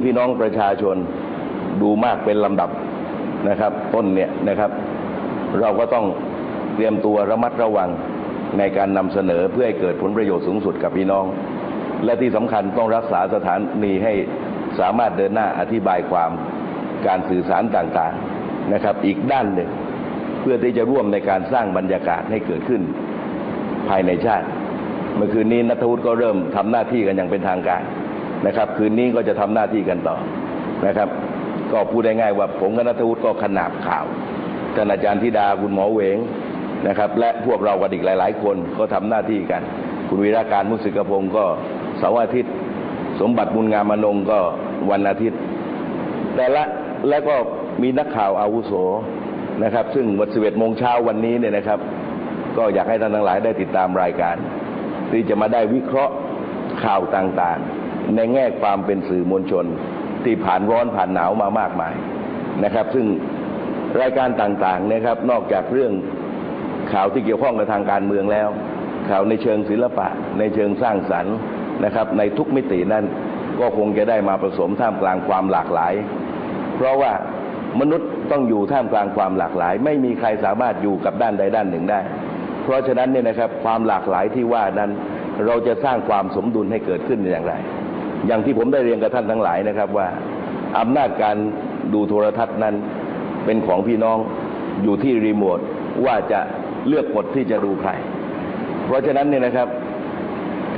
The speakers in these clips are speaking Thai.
พี่น้องประชาชนดูมากเป็นลำดับนะครับต้นเนี่ยนะครับ เราก็ต้องเตรียมตัวระมัดระวังในการนำเสนอเพื่อให้เกิดผลประโยชน์สูงสุดกับพี่น้อง และที่สำคัญต้องรักษาสถานีให้สามารถเดินหน้าอธิบายความการสื่อสารต่างๆนะครับ อีกด้านหนึ่ง เพื่อที่จะร่วมในการสร้างบรรยากาศให้เกิดขึ้นภายในชาติ เมื่อคืนนี้นัทวุฒิก็เริ่มทำหน้าที่กันอย่างเป็นทางการ นะครับ คืนนี้ก็จะทำหน้าที่กันต่อนะครับ ก็พูดได้ง่ายว่าผมกับนัทวุฒิก็ขนาบข่าวท่านอาจารย์ธิดาคุณหมอเวงนะครับ และพวกเรากันอีกหลาย ๆ คนก็ทำหน้าที่กัน คุณวีระการมุสิกพงศ์ก็เสาร์อาทิตย์ สมบัติบุญงามมนงก็วันอาทิตย์ แต่ละและก็มีนักข่าวอาวุโสนะครับ ซึ่งวันสิบเอ็ดโมงเช้าวันนี้เนี่ยนะครับ ก็อยากให้ท่านทั้งหลายได้ติดตามรายการ ที่จะมาได้วิเคราะห์ข่าวต่างๆ ในแง่ความเป็นสื่อมวลชน ที่ผ่านร้อนผ่านหนาวมามากมายนะครับ ซึ่งรายการต่างๆนะครับ นอกจากเรื่องข่าวที่เกี่ยวข้องกับทางการเมืองแล้ว ข่าวในเชิงศิลปะ ในเชิงสร้างสรรค์นะครับ ในทุกมิตินั้นก็คงจะได้มาผสมท่ามกลางความหลากหลาย เพราะว่ามนุษย์ต้องอยู่ท่ามกลางความหลากหลาย ไม่มีใครสามารถอยู่กับด้านใดด้านหนึ่งได้ เพราะฉะนั้นเนี่ยนะครับความหลากหลายที่ว่านั้น เราจะสร้างความสมดุลให้เกิดขึ้นอย่างไร อย่างที่ผมได้เรียนกับท่านทั้งหลายนะครับว่าอำนาจการดูโทรทัศน์นั้นเป็นของพี่น้องอยู่ที่รีโมทว่าจะเลือกกดที่จะดูใคร เพราะฉะนั้นเนี่ยนะครับ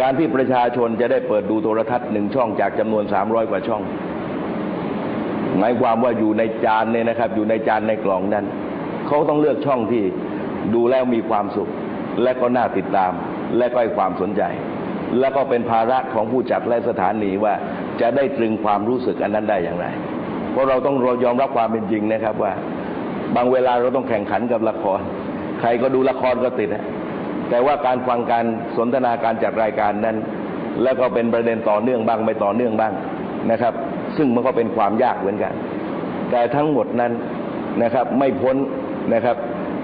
การที่ประชาชนจะได้เปิดดูโทรทัศน์หนึ่งช่องจากจำนวน 300 กว่าช่อง หมายความว่าอยู่ในจานเนี่ยนะครับ อยู่ในจานในกล่องนั้นเขาต้องเลือกช่องที่ดูแล้วมีความสุข และก็น่าติดตาม และก็ให้ความสนใจ แล้วก็เป็นภาระของผู้จัดและสถานีว่าจะได้ตรึงความรู้สึกอันนั้นได้อย่างไร เพราะเราต้องยอมรับความเป็นจริงนะครับว่า บางเวลาเราต้องแข่งขันกับละคร ใครก็ดูละครก็ติดนะแต่ว่าการฟังการสนทนาการจัดรายการนั้น แล้วก็เป็นประเด็นต่อเนื่องบ้างไม่ต่อเนื่องบ้างนะครับ ซึ่งมันก็เป็นความยากเหมือนกัน แต่ทั้งหมดนั้นนะครับไม่พ้นนะครับ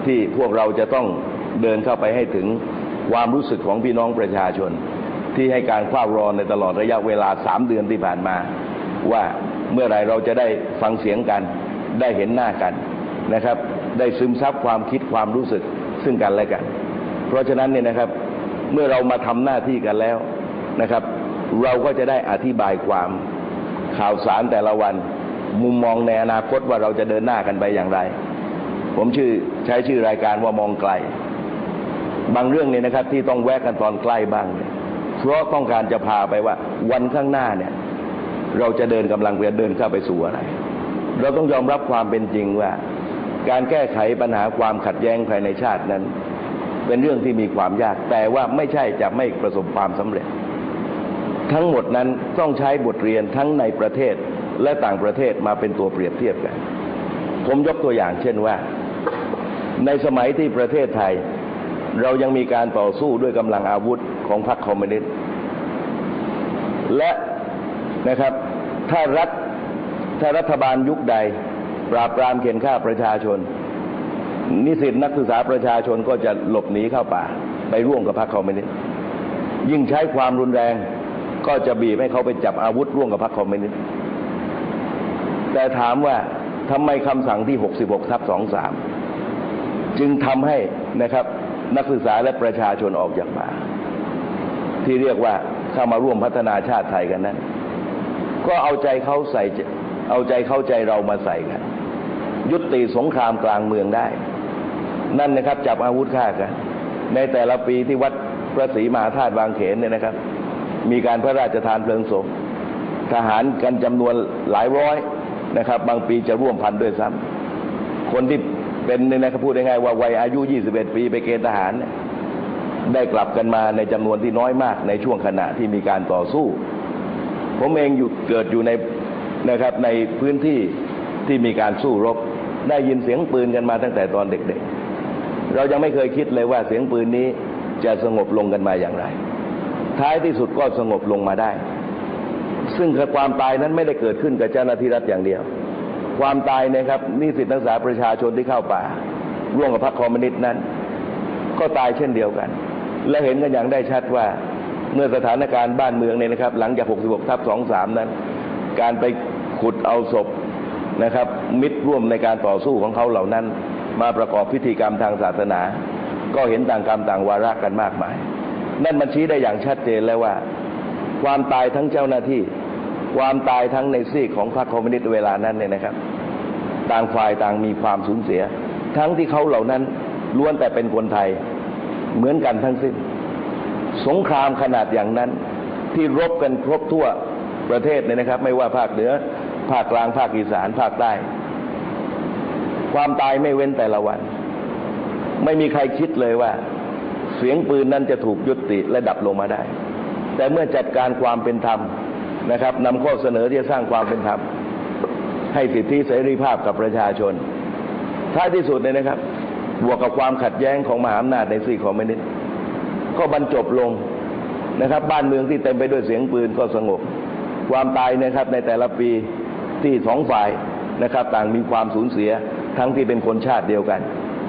ที่พวกเราจะต้องเดินเข้าไปให้ถึงความรู้สึกของพี่น้องประชาชน ที่ให้การเฝ้ารอในตลอดระยะเวลาสามเดือนที่ผ่านมา ว่าเมื่อไรเราจะได้ฟังเสียงกัน ได้เห็นหน้ากันนะครับ ได้ซึมซับความคิดความรู้สึกซึ่งกันและกัน เพราะฉะนั้นเนี่ยนะครับเมื่อเรามาทำหน้าที่กันแล้วนะครับ เราก็จะได้อธิบายความข่าวสารแต่ละวัน มุมมองในอนาคตว่าเราจะเดินหน้ากันไปอย่างไร ผมชื่อใช้ชื่อรายการว่ามองไกล บางเรื่องเนี่ยนะครับที่ต้องแวะกันตอนใกล้บ้างเนี่ย เพราะต้องการจะพาไปว่าวันข้างหน้าเนี่ยเราจะเดินกำลังเดินเข้าไปสู่อะไร เราต้องยอมรับความเป็นจริงว่า การแก้ไขปัญหาความขัดแย้งภายในชาตินั้น เป็นเรื่องที่มีความยาก แต่ว่าไม่ใช่จะไม่ประสบความสำเร็จ ทั้งหมดนั้นต้องใช้บทเรียนทั้งในประเทศและต่างประเทศมาเป็นตัวเปรียบเทียบกัน ผมยกตัวอย่างเช่นว่า ในสมัยที่ประเทศไทย เรายังมีการต่อสู้ด้วยกำลังอาวุธ ของพรรคคอมมิวนิสต์และนะครับถ้ารัฐถ้ารัฐบาลยุคใด ปราบปรามเข็นฆ่าประชาชน นิสิตนักศึกษาประชาชนก็จะหลบหนีเข้าป่า ไปร่วมกับพรรคคอมมิวนิสต์ยิ่งใช้ความรุนแรงก็จะบีบให้เขาไปจับอาวุธร่วมกับพรรคคอมมิวนิสต์แต่ถามว่าทำไมคำสั่งที่ 66ทับ23 จึงทำให้นะครับนักศึกษาและประชาชนออกจากป่า ที่เรียกว่าเข้ามาร่วมพัฒนาชาติไทยกันนั้นก็เอาใจเขาใส่เอาใจเข้าใจเรามาใส่กัน ยุติสงครามกลางเมืองได้ นั่นนะครับจับอาวุธฆ่ากัน ในแต่ละปีที่วัดพระศรีมหาธาตุบางเขนเนี่ยนะครับ มีการพระราชทานเพลิงศพทหารกันจำนวนหลายร้อยนะครับ บางปีจะร่วมพันด้วยซ้ำคนที่เป็นเนี่ยนะครับพูดง่ายๆว่าวัยอายุ 21 ปีไปเกณฑ์ทหารเนี่ย ได้กลับกันมาในจำนวนที่น้อยมากในช่วงขณะที่มีการต่อสู้ ผมเองอยู่เกิดอยู่ในนะครับในพื้นที่ที่มีการสู้รบ ได้ยินเสียงปืนกันมาตั้งแต่ตอนเด็กๆ เรายังไม่เคยคิดเลยว่าเสียงปืนนี้จะสงบลงกันมาอย่างไร ท้ายที่สุดก็สงบลงมาได้ ซึ่งความตายนั้นไม่ได้เกิดขึ้นกับเจ้าหน้าที่รัฐอย่างเดียว ความตายนะครับนิสิตนักศึกษาประชาชนที่เข้าป่า ร่วมกับพรรคคอมมิวนิสต์นั้น ก็ตายเช่นเดียวกัน และเห็นกันอย่างได้ชัดว่าเมื่อสถานการณ์บ้านเมืองเนี่ยนะครับ หลังจาก 66 ทับ 23 นั้น การไปขุดเอาศพนะครับ มิตรร่วมในการต่อสู้ของเขาเหล่านั้น มาประกอบพิธีกรรมทางศาสนา ก็เห็นต่างกรรมต่างวาระกันมากมาย นั่นมันชี้ได้อย่างชัดเจนแล้วว่า ความตายทั้งเจ้าหน้าที่ ความตายทั้งในซีกของพรรคคอมมิวนิสต์เวลานั้นเนี่ยนะครับ ต่างฝ่ายต่างมีความสูญเสีย ทั้งที่เขาเหล่านั้นล้วนแต่เป็นคนไทย เหมือนกันทั้งสิ้น สงครามขนาดอย่างนั้น ที่รบกันครบทั่วประเทศเนี่ยนะครับ ไม่ว่าภาคเหนือ ภาคกลางภาคอีสานภาคใต้ ความตายไม่เว้นแต่ละวัน ไม่มีใครคิดเลยว่า เสียงปืนนั้นจะถูกยุติและดับลงมาได้ แต่เมื่อจัดการความเป็นธรรมนะครับนำข้อเสนอที่จะสร้างความเป็นธรรมให้สิทธิเสรีภาพกับประชาชนท้ายที่สุดเนี่ยนะครับ บวกกับความขัดแย้งของมหาอำนาจในซีกคอมมิวนิสต์ก็บรรจบลงนะครับ บ้านเมืองที่เต็มไปด้วยเสียงปืนก็สงบ ความตายนะครับในแต่ละปีที่สองฝ่ายนะครับ ต่างมีความสูญเสียทั้งที่เป็นคนชาติเดียวกัน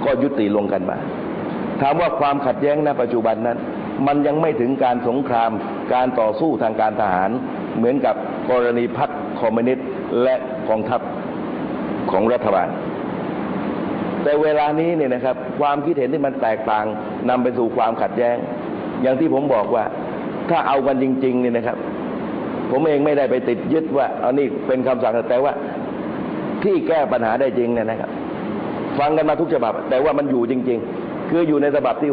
ก็ยุติลงกันมา ถามว่าความขัดแย้งณปัจจุบันนั้น มันยังไม่ถึงการสงครามการต่อสู้ทางการทหาร เหมือนกับกรณีพรรคคอมมิวนิสต์และกองทัพของรัฐบาล แต่เวลานี้เนี่ยนะครับ ความคิดเห็นที่มันแตกต่างนำไปสู่ความขัดแย้ง อย่างที่ผมบอกว่า ถ้าเอากันจริงๆเนี่ยนะครับ ผมเองไม่ได้ไปติดยึดว่าเอานี่เป็นคำสั่งแต่ว่าที่แก้ปัญหาได้จริงเนี่ยนะครับ ฟังกันมาทุกฉบับ แต่ว่ามันอยู่จริง ๆ คืออยู่ในฉบับที่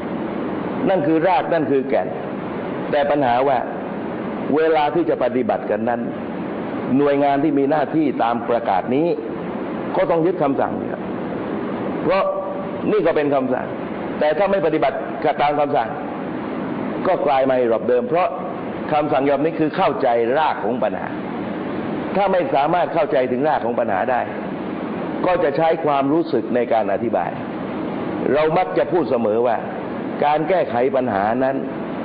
63นั่นคือรากนั่นคือแก่น แต่ปัญหาว่าเวลาที่จะปฏิบัติกันนั้น หน่วยงานที่มีหน้าที่ตามประกาศนี้ ก็ต้องยึดคำสั่ง เพราะนี่ก็เป็นคำสั่ง แต่ถ้าไม่ปฏิบัติตามคำสั่ง ก็กลายมาหลบเดิม เพราะคำสั่งยอมนี้คือเข้าใจรากของปัญหา ถ้าไม่สามารถเข้าใจถึงรากของปัญหาได้ ก็จะใช้ความรู้สึกในการอธิบาย เรามักจะพูดเสมอว่า การแก้ไขปัญหานั้น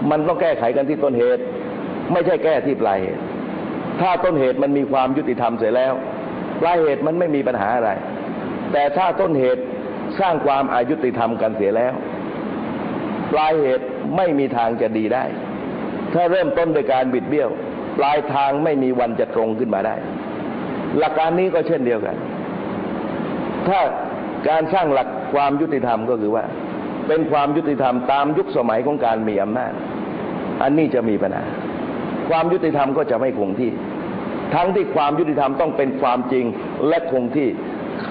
มันต้องแก้ไขกันที่ต้นเหตุ ไม่ใช่แก้ที่ปลายเหตุ ถ้าต้นเหตุมันมีความยุติธรรมเสร็จแล้วปลายเหตุมันไม่มีปัญหาอะไร แต่ถ้าต้นเหตุ สร้างความอายุติธรรมกันเสียแล้ว ปลายเหตุไม่มีทางจะดีได้ ถ้าเริ่มต้นโดยการบิดเบี้ยว ปลายทางไม่มีวันจะตรงขึ้นมาได้ หลักการนี้ก็เช่นเดียวกัน ถ้าการสร้างหลักความยุติธรรมก็คือว่า เป็นความยุติธรรมตามยุคสมัยของการมีอำนาจ อันนี้จะมีปัญหาความยุติธรรมก็จะไม่คงที่ ทั้งที่ความยุติธรรมต้องเป็นความจริงและคงที่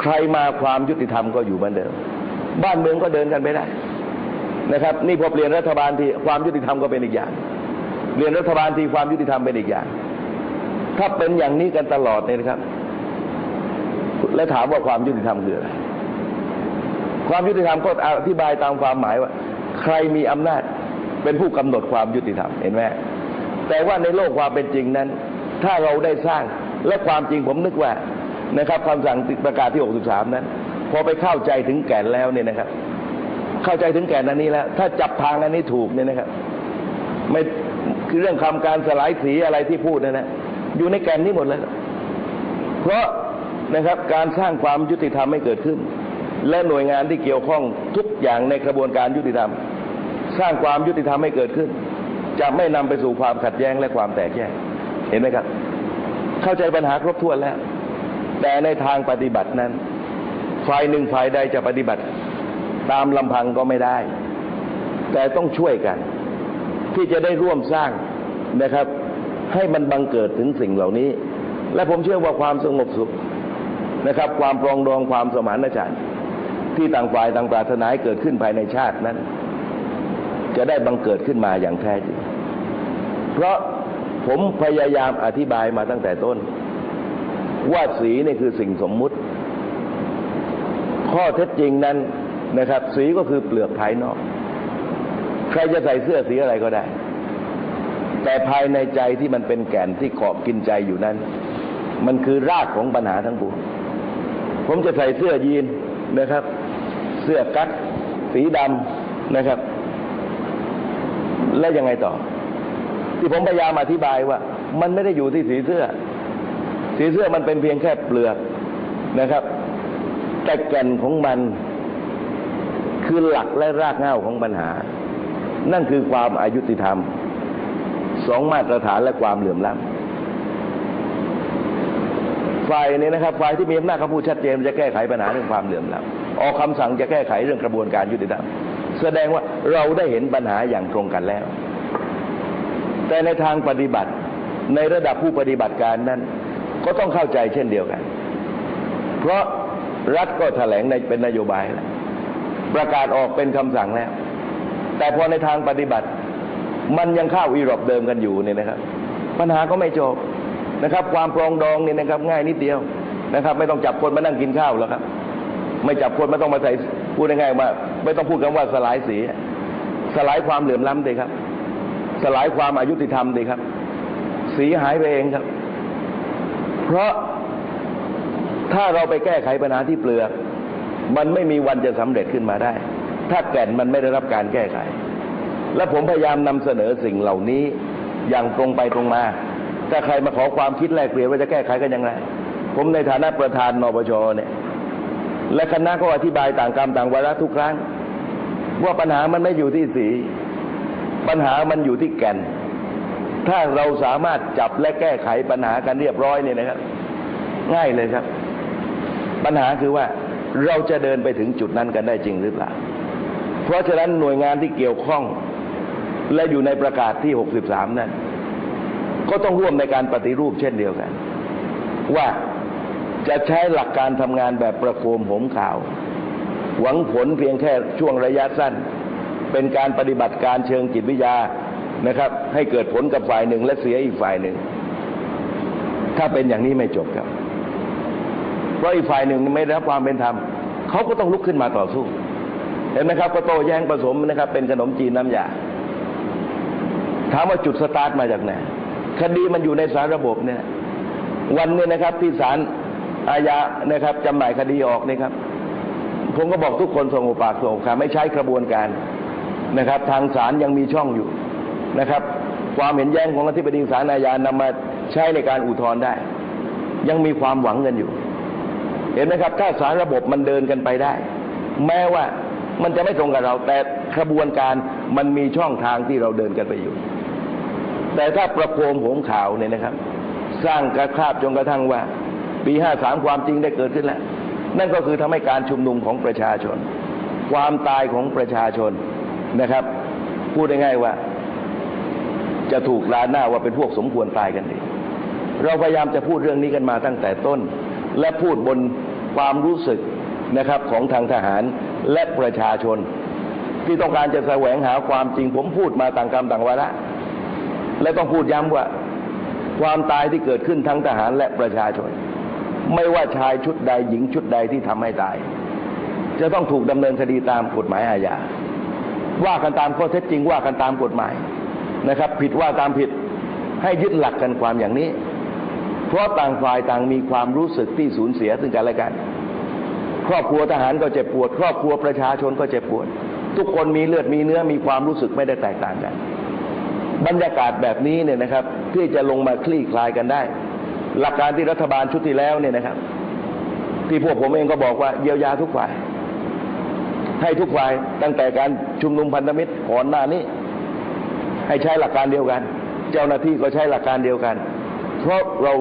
ใครมาความยุติธรรมก็อยู่เหมือนเดิม บ้านเมืองก็เดินกันไม่ได้นะครับ นี่พอเปลี่ยนรัฐบาลที่ความยุติธรรมก็เป็นอีกอย่างเปลี่ยนรัฐบาลที่ความยุติธรรมเป็นอีกอย่าง ถ้าเป็นอย่างนี้กันตลอดเนี่ยนะครับ และถามว่าความยุติธรรมคืออะไรความยุติธรรมก็อธิบายตามความหมายว่า ใครมีอำนาจเป็นผู้กำหนดความยุติธรรมเห็นไหมแต่ว่าในโลกความเป็นจริงนั้น ถ้าเราได้สร้างและความจริงผมนึกว่า นะครับคำสั่งประกาศที่ 63 นั้น พอไปเข้าใจถึงแก่นแล้วเนี่ยนะครับ เข้าใจถึงแก่นอันนี้แล้ว ถ้าจับทางอันนี้ถูกเนี่ยนะครับ ไม่คือเรื่องคำการสลายสีอะไรที่พูดนะนะอยู่ในแก่นนี้หมดแล้วเพราะนะครับการสร้างความยุติธรรมให้เกิดขึ้น และหน่วยงานที่เกี่ยวข้องทุกอย่างในกระบวนการยุติธรรม สร้างความยุติธรรมให้เกิดขึ้น จะไม่นำไปสู่ความขัดแย้งและความแตกแยกเห็นไหมครับ เข้าใจปัญหาครบถ้วนแล้ว แต่ในทางปฏิบัตินั้น ฝ่ายหนึ่งฝ่ายใดจะปฏิบัติ ตามลำพังก็ไม่ได้ แต่ต้องช่วยกัน ที่จะได้ร่วมสร้างนะครับ ให้มันบังเกิดถึงสิ่งเหล่านี้ และผมเชื่อว่าความสงบสุขนะครับ ความปรองดองความสมานฉันท์ที่ต่างฝ่ายต่างปรารถนาให้เกิดขึ้นภายในชาตินั้น จะได้บังเกิดขึ้นมาอย่างแท้จริง เพราะผมพยายามอธิบายมาตั้งแต่ต้น ว่าสีนี่คือสิ่งสมมุติ ข้อเท็จจริงนั้นนะครับ สีก็คือเปลือกภายนอก ใครจะใส่เสื้อสีอะไรก็ได้ แต่ภายในใจที่มันเป็นแก่นที่เกาะกินใจอยู่นั้น มันคือรากของปัญหาทั้งปวงผมจะใส่เสื้อยีนนะครับ เสื้อกั๊กสีดำนะครับ แล้วยังไงต่อ ที่ผมพยายามอธิบายว่า มันไม่ได้อยู่ที่สีเสื้อ สีเสื้อมันเป็นเพียงแค่เปลือกนะครับ แต่แก่นของมันคือหลักและรากเหง้าของปัญหา นั่นคือความอายุติธรรมสองมาตรฐานและความเหลื่อมล้ำฝ่ายนี้นะครับฝ่ายที่มีอำนาจเขาพูดชัดเจนจะแก้ไขปัญหาเรื่องความเหลื่อมล้ำออกคำสั่งจะแก้ไขเรื่องกระบวนการยุติธรรมแสดงว่าเราได้เห็นปัญหาอย่างตรงกันแล้ว แต่ในทางปฏิบัติในระดับผู้ปฏิบัติการนั้น ก็ต้องเข้าใจเช่นเดียวกัน เพราะรัฐก็แถลงในเป็นนโยบายแล้วประกาศออกเป็นคำสั่งแล้ว แต่พอในทางปฏิบัติ มันยังเข้าอีรอบเดิมกันอยู่เนี่ยนะครับ ปัญหาก็ไม่จบนะครับ ความปรองดองเนี่ยนะครับ ง่ายนิดเดียวนะครับ ไม่ต้องจับคนมานั่งกินข้าวแล้วครับ ไม่จับคนไม่ต้องมาใส่พูดง่ายๆว่าไม่ต้องพูดคำว่าสลายสี สลายความเหลื่อมล้ำเลยครับ สลายความอายุติธรรมเลยครับ สีหายไปเองครับ เพราะถ้าเราไปแก้ไขปัญหาที่เปลือก มันไม่มีวันจะสำเร็จขึ้นมาได้ ถ้าแก่นมันไม่ได้รับการแก้ไข และผมพยายามนำเสนอสิ่งเหล่านี้อย่างตรงไปตรงมา ถ้าใครมาขอความคิดแลกเปลี่ยนว่าจะแก้ไขกันย่างไรผมในฐานะประธานนปชเนี่ยและคณะก็อธิบายต่างกรรมต่างวาระทุกครั้ง ว่าปัญหามันไม่อยู่ที่สี ปัญหามันอยู่ที่แก่น ถ้าเราสามารถจับและแก้ไขปัญหากันเรียบร้อยเนี่ยนะครับ ง่ายเลยครับ ปัญหาคือว่าเราจะเดินไปถึงจุดนั้นกันได้จริงหรือเปล่า เพราะฉะนั้นหน่วยงานที่เกี่ยวข้อง และอยู่ในประกาศที่ 63 นั้นก็ต้องร่วมในการปฏิรูปเช่นเดียวกัน ว่าจะใช้หลักการทำงานแบบประโคมโหมข่าว หวังผลเพียงแค่ช่วงระยะสั้น เป็นการปฏิบัติการเชิงจิตวิทยา นะครับ ให้เกิดผลกับฝ่ายหนึ่งและเสียอีกฝ่ายหนึ่ง ถ้าเป็นอย่างนี้ไม่จบครับ เพราะอีกฝ่ายหนึ่งไม่ได้รับความเป็นธรรมเขาก็ต้องลุกขึ้นมาต่อสู้ เห็นไหมครับก็โตแย้งผสมนะครับ เป็นขนมจีนน้ำยาถามว่าจุดสตาร์ทมาจากไหนคดีมันอยู่ในสารระบบเนี่ย วันนี้นะครับที่ศาลอาญานะครับจำหน่ายคดีออกนี่ครับ ผมก็บอกทุกคนส่งปากส่งคำไม่ใช้กระบวนการนะครับ ทางศาลยังมีช่องอยู่ นะครับ ความเห็นแย้งของอธิบดีศาลอาญานำมาใช้ในการอุทธรณ์ได้ ยังมีความหวังกันอยู่ เห็นไหมครับ ถ้าสารระบบมันเดินกันไปได้ แม้ว่ามันจะไม่ตรงกับเรา แต่กระบวนการมันมีช่องทางที่เราเดินกันไปอยู่ แต่ถ้าประโคมโหมข่าวเนี่ยนะครับ สร้างกระคาบจนกระทั่งว่า ปีห้าสามความจริงได้เกิดขึ้นแล้ว นั่นก็คือทำให้การชุมนุมของประชาชน ความตายของประชาชนนะครับ พูดง่ายๆว่า จะถูกลาหน้าว่าเป็นพวกสมควรตายกันเองเราพยายามจะพูดเรื่องนี้กันมาตั้งแต่ต้น และพูดบนความรู้สึกนะครับของทางทหารและประชาชน ที่ต้องการจะแสวงหาความจริงผมพูดมาต่างกรรมต่างวาระและต้องพูดย้ำว่า ความตายที่เกิดขึ้นทั้งทหารและประชาชน ไม่ว่าชายชุดใดหญิงชุดใดที่ทำให้ตาย จะต้องถูกดำเนินคดีตามกฎหมายอาญาว่ากันตามข้อเท็จจริงว่ากันตามกฎหมาย นะครับ ผิดว่าตามผิดให้ยึดหลักกันความอย่างนี้ เพราะต่างฝ่ายต่างมีความรู้สึกที่สูญเสียซึ่งกันและกัน ครอบครัวทหารก็เจ็บปวด ครอบครัวประชาชนก็เจ็บปวด ทุกคนมีเลือดมีเนื้อมีความรู้สึกไม่ได้แตกต่างกัน บรรยากาศแบบนี้เนี่ยนะครับที่จะลงมาคลี่คลายกันได้ หลักการที่รัฐบาลชุดที่แล้วเนี่ยนะครับ ที่พวกผมเองก็บอกว่าเยียวยาทุกฝ่ายให้ทุกฝ่ายตั้งแต่การชุมนุมพันธมิตรก่อนหน้านี้ ให้ใช้หลักการเดียวกัน เจ้าหน้าที่ก็ใช้หลักการเดียวกัน เพราะเรา